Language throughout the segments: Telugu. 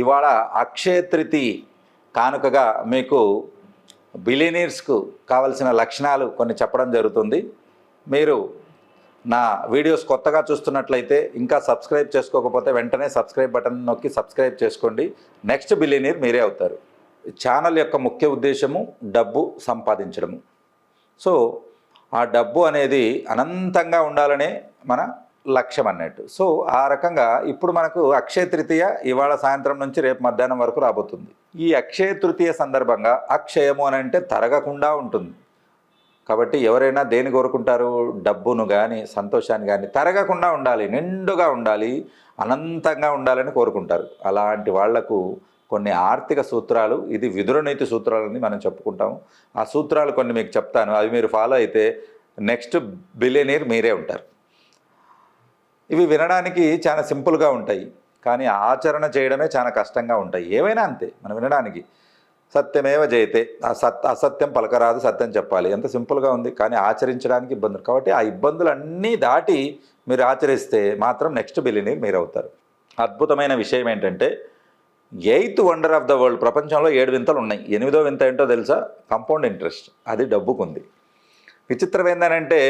ఇవాళ అక్షయతృతి కానుకగా మీకు బిలియనీర్స్కు కావలసిన లక్షణాలు కొన్ని చెప్పడం జరుగుతుంది. మీరు నా వీడియోస్ కొత్తగా చూస్తున్నట్లయితే ఇంకా సబ్స్క్రైబ్ చేసుకోకపోతే వెంటనే సబ్స్క్రైబ్ బటన్ నొక్కి సబ్స్క్రైబ్ చేసుకోండి. నెక్స్ట్ బిలియనీర్ మీరే అవుతారు. ఛానల్ యొక్క ముఖ్య ఉద్దేశము డబ్బు సంపాదించడము. సో ఆ డబ్బు అనేది అనంతంగా ఉండాలనే మన లక్ష్యం అన్నట్టు. సో ఆ రకంగా ఇప్పుడు మనకు అక్షయ తృతీయ ఇవాళ సాయంత్రం నుంచి రేపు మధ్యాహ్నం వరకు రాబోతుంది. ఈ అక్షయ తృతీయ సందర్భంగా అక్షయము అని అంటే తరగకుండా ఉంటుంది. కాబట్టి ఎవరైనా దేని కోరుకుంటారు? డబ్బును కానీ సంతోషాన్ని కానీ తరగకుండా ఉండాలి నిండుగా ఉండాలి అనంతంగా ఉండాలని కోరుకుంటారు. అలాంటి వాళ్ళకు కొన్ని ఆర్థిక సూత్రాలు ఇది విదురనీతి సూత్రాలని మనం చెప్పుకుంటాము. ఆ సూత్రాలు కొన్ని మీకు చెప్తాను. అవి మీరు ఫాలో అయితే నెక్స్ట్ బిలియనీర్ మీరే ఉంటారు. ఇవి వినడానికి చాలా సింపుల్గా ఉంటాయి. కానీ ఆచరణ చేయడమే చాలా కష్టంగా ఉంటాయి. ఏవైనా అంతే మనం వినడానికి. సత్యమేవ జయతే. ఆ సత్ అసత్యం పలకరాదు సత్యం చెప్పాలి. ఎంత సింపుల్గా ఉంది. కానీ ఆచరించడానికి ఇబ్బందులు. కాబట్టి ఆ ఇబ్బందులన్నీ దాటి మీరు ఆచరిస్తే మాత్రం నెక్స్ట్ బిలినీర్ మీరు అవుతారు అద్భుతమైన విషయం ఏంటంటే eighth wonder of the world ప్రపంచంలో ఏడు వింతలు ఉన్నాయి. ఎనిమిదో వింత ఏంటో తెలుసా? Compound interest. అది డబ్బుకుంది. విచిత్రం ఏంటంటే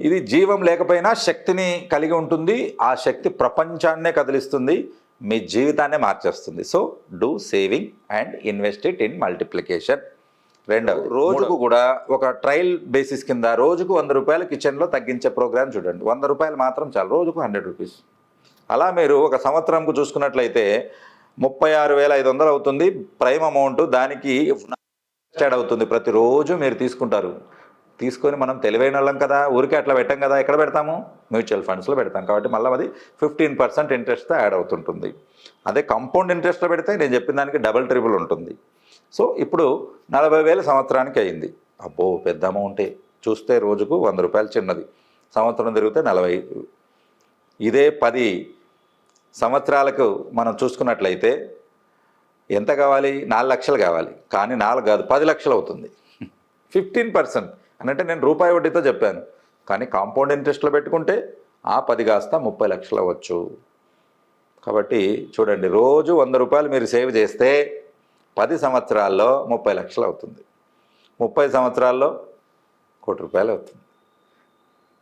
ఇది జీవం లేకపోయినా శక్తిని కలిగి ఉంటుంది. ఆ శక్తి ప్రపంచాన్నే కదిలిస్తుంది. మీ జీవితాన్నే మార్చేస్తుంది. So do saving and invest it in multiplication. రెండవది రోజుకు కూడా ఒక ట్రయల్ బేసిస్ కింద రోజుకు వంద రూపాయలు కిచెన్లో తగ్గించే ప్రోగ్రామ్ చూడండి. వంద రూపాయలు మాత్రం చాలు. రోజుకు హండ్రెడ్ రూపీస్. అలా మీరు ఒక సంవత్సరంకు చూసుకున్నట్లయితే ముప్పై ఆరు వేల ఐదు వందలు అవుతుంది. ప్రైమ్ అమౌంట్ దానికి అవుతుంది. ప్రతిరోజు మీరు తీసుకుంటారు. తీసుకొని మనం తెలివైన వాళ్ళం కదా ఊరికే అట్లా పెట్టాం కదా ఎక్కడ పెడతాము? మ్యూచువల్ ఫండ్స్లో పెడతాం. కాబట్టి మళ్ళీ అది ఫిఫ్టీన్ పర్సెంట్ ఇంట్రెస్ట్తో యాడ్ అవుతుంటుంది. అదే కంపౌండ్ ఇంట్రెస్ట్లో పెడితే నేను చెప్పిన దానికి డబల్ ట్రిపుల్ ఉంటుంది. సో ఇప్పుడు నలభై వేల సంవత్సరానికి అయింది. అబ్బో పెద్ద అమౌంటే. చూస్తే రోజుకు వంద రూపాయలు చిన్నది. సంవత్సరం తిరిగితే నలభై. ఇదే పది సంవత్సరాలకు మనం చూసుకున్నట్లయితే ఎంత కావాలి? నాలుగు లక్షలు కావాలి. కానీ నాలుగు కాదు పది లక్షలు అవుతుంది. ఫిఫ్టీన్ పర్సెంట్ అని అంటే నేను రూపాయి వడ్డీతో చెప్పాను. కానీ కాంపౌండ్ ఇంట్రెస్ట్లో పెట్టుకుంటే ఆ పది కాస్త ముప్పై లక్షలు అవ్వచ్చు. కాబట్టి చూడండి రోజు వంద రూపాయలు మీరు సేవ్ చేస్తే పది సంవత్సరాల్లో ముప్పై లక్షలు అవుతుంది. ముప్పై సంవత్సరాల్లో కోటి రూపాయలు అవుతుంది.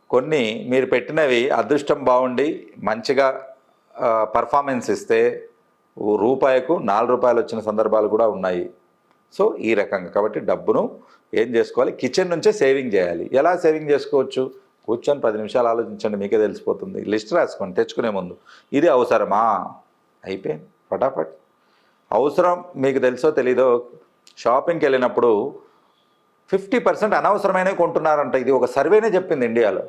కొన్ని మీరు పెట్టినవి అదృష్టం బాగుండి మంచిగా పర్ఫార్మెన్స్ ఇస్తే రూపాయకు నాలుగు రూపాయలు వచ్చిన సందర్భాలు కూడా ఉన్నాయి. సో ఈ రకంగా. కాబట్టి డబ్బును ఏం చేసుకోవాలి? కిచెన్ నుంచే సేవింగ్ చేయాలి. ఎలా సేవింగ్ చేసుకోవచ్చు? కూర్చొని పది నిమిషాలు ఆలోచించండి మీకే తెలిసిపోతుంది. లిస్ట్ రాసుకోండి తెచ్చుకునే ముందు. ఇది అవసరమా? అయిపోయింది. ఫటాఫట్ అవసరం మీకు తెలుసో తెలీదో షాపింగ్కి వెళ్ళినప్పుడు ఫిఫ్టీ పర్సెంట్ అనవసరమైనవి కొంటున్నారంట. ఇది ఒక సర్వేనే చెప్పింది ఇండియాలో.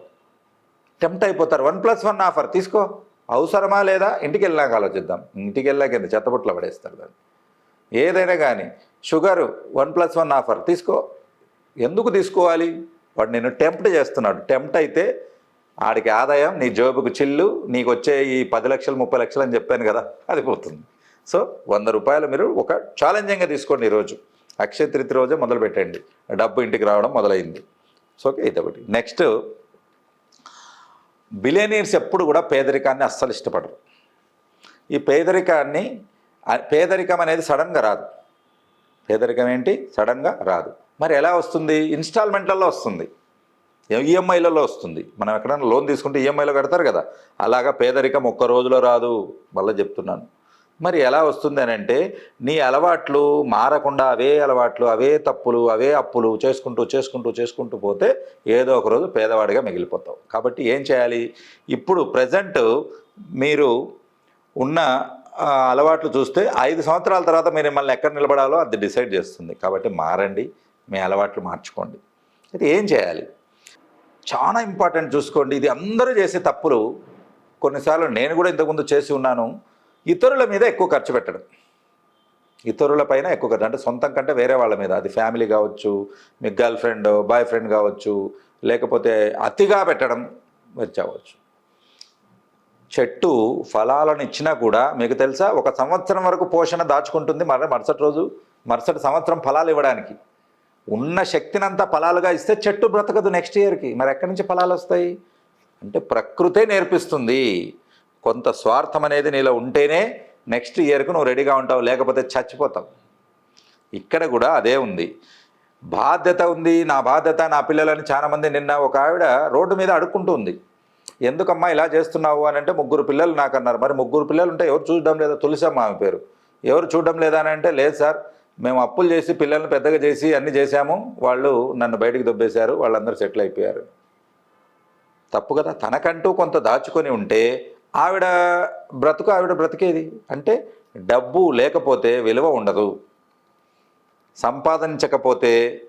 టెంప్ట్ అయిపోతారు. One plus one offer. తీసుకో. అవసరమా లేదా? ఇంటికి వెళ్ళినాక ఆలోచిద్దాం. ఇంటికి వెళ్ళాక ఎంత చెత్తబుట్లో పడేస్తారు దాన్ని. ఏదైనా కానీ sugar one plus one offer. తీసుకో. ఎందుకు తీసుకోవాలి? వాడు నేను టెంప్ట్ చేస్తున్నాడు. టెంప్ట్ అయితే ఆడికి ఆదాయం నీ జోబుకు చిల్లు నీకు వచ్చే ఈ పది లక్షలు ముప్పై లక్షలు అని చెప్పాను కదా అది పోతుంది. సో వంద రూపాయలు మీరు ఒక ఛాలెంజింగ్గా తీసుకోండి ఈరోజు. అక్షయ తృతీయ రోజే మొదలు పెట్టండి. డబ్బు ఇంటికి రావడం మొదలైంది. సో ఓకే ఇది ఒకటి. నెక్స్ట్ బిలేనియర్స్ ఎప్పుడు కూడా పేదరికాన్ని అస్సలు ఇష్టపడరు. ఈ పేదరికాన్ని పేదరికం అనేది సడన్గా రాదు. పేదరికం ఏంటి? సడన్గా రాదు. మరి ఎలా వస్తుంది? ఇన్స్టాల్మెంట్లలో వస్తుంది. ఈఎంఐలలో వస్తుంది. మనం ఎక్కడైనా లోన్ తీసుకుంటే ఈఎంఐలో కడతారు కదా. అలాగా పేదరికం ఒక్క రోజులో రాదు. మళ్ళీ చెప్తున్నాను. మరి ఎలా వస్తుంది అని అంటే నీ అలవాట్లు మారకుండా అవే అలవాట్లు అవే తప్పులు అవే అప్పులు చేసుకుంటూ చేసుకుంటూ చేసుకుంటూ పోతే ఏదో ఒక రోజు పేదవాడిగా మిగిలిపోతావు. కాబట్టి ఏం చేయాలి? ఇప్పుడు ప్రజెంట్ మీరు ఉన్న అలవాట్లు చూస్తే ఐదు సంవత్సరాల తర్వాత మీరు మిమ్మల్ని ఎక్కడ నిలబడాలో అది డిసైడ్ చేస్తుంది. కాబట్టి మారండి మీ అలవాట్లు మార్చుకోండి. అయితే ఏం చేయాలి? చాలా ఇంపార్టెంట్ చూసుకోండి. ఇది అందరూ చేసే తప్పులు. కొన్నిసార్లు నేను కూడా ఇంతకుముందు చేసి ఉన్నాను. ఇతరుల మీద ఎక్కువ ఖర్చు పెట్టడం. ఇతరుల పైన ఎక్కువ ఖర్చు. అంటే సొంతం కంటే వేరే వాళ్ళ మీద. అది ఫ్యామిలీ కావచ్చు మీ గర్ల్ ఫ్రెండ్ బాయ్ ఫ్రెండ్ కావచ్చు లేకపోతే అతిగా పెట్టడం వచ్చావచ్చు. చెట్టు ఫలాలను ఇచ్చినా కూడా మీకు తెలుసా ఒక సంవత్సరం వరకు పోషణ దాచుకుంటుంది మరి మరుసటి రోజు మరుసటి సంవత్సరం ఫలాలు ఇవ్వడానికి. ఉన్న శక్తినంతా ఫలాలుగా ఇస్తే చెట్టు బ్రతకదు నెక్స్ట్ ఇయర్కి మరి ఎక్కడి నుంచి ఫలాలు వస్తాయి? అంటే ప్రకృతే నేర్పిస్తుంది. కొంత స్వార్థం అనేది నీలో ఉంటేనే నెక్స్ట్ ఇయర్కు నువ్వు రెడీగా ఉంటావు లేకపోతే చచ్చిపోతావు. ఇక్కడ కూడా అదే ఉంది. బాధ్యత ఉంది నా బాధ్యత నా పిల్లలని చాలామంది నిన్న ఒక ఆవిడ రోడ్డు మీద అడుక్కుంటుంది ఎందుకమ్మా ఇలా చేస్తున్నావు అని అంటే ముగ్గురు పిల్లలు నాకు అన్నారు మరి ముగ్గురు పిల్లలు ఉంటే ఎవరు చూడడం లేదా? తులసమ్మ ఆమె పేరు. ఎవరు చూడడం లేదా అని అంటే లేదు సార్ మేము అప్పులు చేసి పిల్లల్ని పెద్దగా చేసి అన్నీ చేశాము. వాళ్ళు నన్ను బయటికి దొబ్బేశారు. వాళ్ళందరూ సెటిల్ అయిపోయారు. తప్పు కదా. తనకంటూ కొంత దాచుకొని ఉంటే ఆవిడ బ్రతుకు ఆవిడ బ్రతికేది? అంటే డబ్బు లేకపోతే విలువ ఉండదు. సంపాదించకపోతే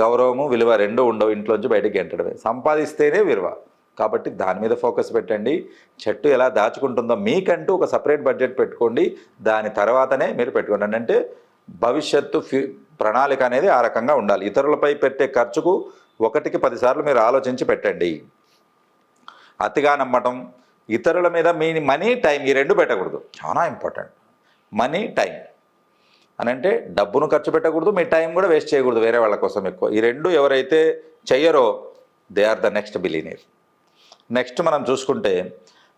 గౌరవము విలువ రెండు ఉండవు. ఇంట్లోంచి బయటికి ఎంటడమే. సంపాదిస్తేనే విలువ. కాబట్టి దాని మీద ఫోకస్ పెట్టండి. చెట్టు ఎలా దాచుకుంటుందో మీకంటూ ఒక సపరేట్ బడ్జెట్ పెట్టుకోండి. దాని తర్వాతనే మీరు పెట్టుకోండి. అంటే భవిష్యత్తు ఫ్యూ ప్రణాళిక అనేది ఆ రకంగా ఉండాలి. ఇతరులపై పెట్టే ఖర్చుకు ఒకటికి పదిసార్లు మీరు ఆలోచించి పెట్టండి. అతిగా నమ్మటం ఇతరుల మీద మీ మనీ టైం ఈ రెండు పెట్టకూడదు. చాలా ఇంపార్టెంట్. Money time. అని అంటే డబ్బును ఖర్చు పెట్టకూడదు మీ టైం కూడా వేస్ట్ చేయకూడదు వేరే వాళ్ళ కోసం ఎక్కువ. ఈ రెండు ఎవరైతే చెయ్యరో they are the next billionaire next మనం చూసుకుంటే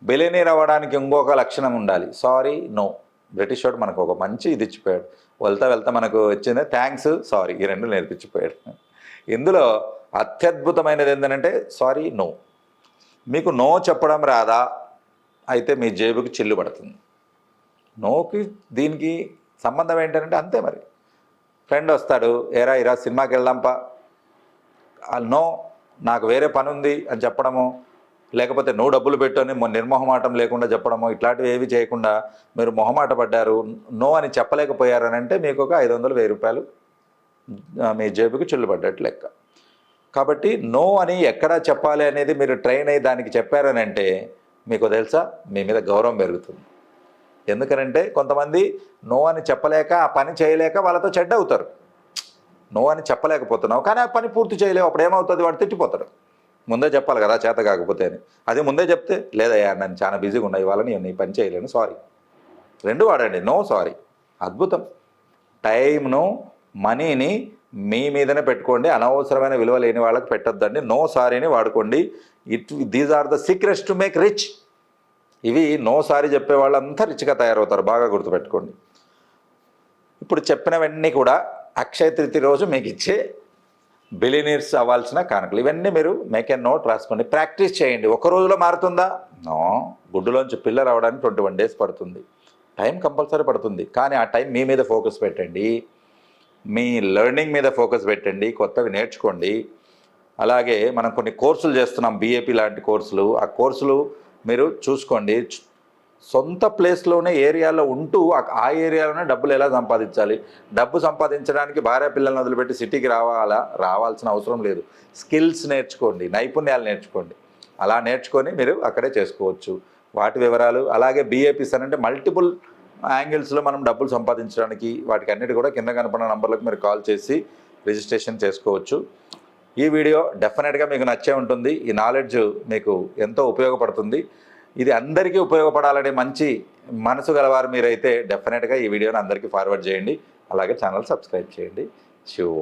బిలినీర్ అవ్వడానికి ఇంకొక లక్షణం ఉండాలి. సారీ నో బ్రిటిష్ వాడు మనకు ఒక మంచి ఇది ఇచ్చిపోయాడు. వెళ్తా వెళ్తా మనకు వచ్చింది థ్యాంక్స్ సారీ ఈ రెండు నేర్పించిపోయాడు. ఇందులో అత్యద్భుతమైనది ఏంటంటే సారీ నో మీకు నో చెప్పడం రాదా? అయితే మీ జేబుకి చిల్లు పడుతుంది. నోకి దీనికి సంబంధం ఏంటంటే అంతే మరి. ఫ్రెండ్ వస్తాడు ఏరా ఇరా సినిమాకి వెళ్దాంపా ఆ, నో నాకు వేరే పని ఉంది అని చెప్పడము. లేకపోతే నువ్వు డబ్బులు పెట్టని నిర్మోహమాటం లేకుండా చెప్పడము ఇట్లాంటివి ఏవి చేయకుండా మీరు మొహమాట పడ్డారు నో అని చెప్పలేకపోయారని అంటే మీకు ఒక ఐదు వందలు వెయ్యి రూపాయలు మీ జేబుకి చిల్లుపడ్డట్టు లెక్క. కాబట్టి నో అని ఎక్కడ చెప్పాలి అనేది మీరు ట్రైన్ అయ్యి దానికి చెప్పారని అంటే మీకు తెలుసా? మీ మీద గౌరవం పెరుగుతుంది. ఎందుకనంటే కొంతమంది నో అని చెప్పలేక ఆ పని చేయలేక వాళ్ళతో చెడ్డ అవుతారు నో అని చెప్పలేకపోతున్నావు కానీ ఆ పని పూర్తి చేయలేవు అప్పుడు ఏమవుతుంది? వాడు తిట్టిపోతాడు. ముందే చెప్పాలి కదా చేత కాకపోతే అని. అది ముందే చెప్తే లేదయ్యా నన్ను చాలా బిజీగా ఉన్నాయి ఇవాళ నేను నీ పని చేయలేను సారీ. రెండు వాడండి నో సారీ. అద్భుతం. టైంను మనీని మీ మీదనే పెట్టుకోండి అనవసరమైన విలువ లేని వాళ్ళకి పెట్టొద్దండి నో సారీని వాడుకోండి. It these are the secrets to make rich. ఇవి నో సారీ చెప్పే వాళ్ళంతా రిచ్గా తయారవుతారు బాగా గుర్తుపెట్టుకోండి. ఇప్పుడు చెప్పినవన్నీ కూడా అక్షయ తృతీయ రోజు మీకు ఇచ్చే బిలినీర్స్ అవ్వాల్సిన కానుకలు. ఇవన్నీ మీరు మేక్ ఎన్ నోట్ రాసుకోండి. ప్రాక్టీస్ చేయండి. ఒక రోజులో మారుతుందా? నో గుడ్డులోంచి పిల్లలు రావడానికి ట్వంటీ వన్ డేస్ పడుతుంది. టైం కంపల్సరీ పడుతుంది. కానీ ఆ టైం మీ మీద ఫోకస్ పెట్టండి. మీ లెర్నింగ్ మీద ఫోకస్ పెట్టండి. కొత్తవి నేర్చుకోండి. అలాగే మనం కొన్ని కోర్సులు చేస్తున్నాం. బీఏపీ లాంటి కోర్సులు. ఆ కోర్సులు మీరు చూసుకోండి. సొంత ప్లేస్లోనే ఏరియాలో ఉంటూ ఆ- ఏరియాలోనే డబ్బులు ఎలా సంపాదించాలి? డబ్బు సంపాదించడానికి భార్య పిల్లల్ని వదిలిపెట్టి సిటీకి రావాలా? రావాల్సిన అవసరం లేదు. స్కిల్స్ నేర్చుకోండి నైపుణ్యాలు నేర్చుకోండి. అలా నేర్చుకొని మీరు అక్కడే చేసుకోవచ్చు. వాటి వివరాలు అలాగే బీఏపీస్ అని అంటే మల్టిపుల్ యాంగిల్స్లో మనం డబ్బులు సంపాదించడానికి వాటికి అన్నిటి కూడా కింద కనపడిన నంబర్లకు మీరు కాల్ చేసి రిజిస్ట్రేషన్ చేసుకోవచ్చు. ఈ వీడియో డెఫినెట్గా మీకు నచ్చే ఉంటుంది. ఈ నాలెడ్జ్ మీకు ఎంతో ఉపయోగపడుతుంది. ఇది అందరికీ ఉపయోగపడాలనే మంచి మనసు గలవారు మీరైతే డెఫినెట్గా ఈ వీడియోని అందరికీ ఫార్వర్డ్ చేయండి. అలాగే ఛానల్ సబ్స్క్రైబ్ చేయండి. శివ.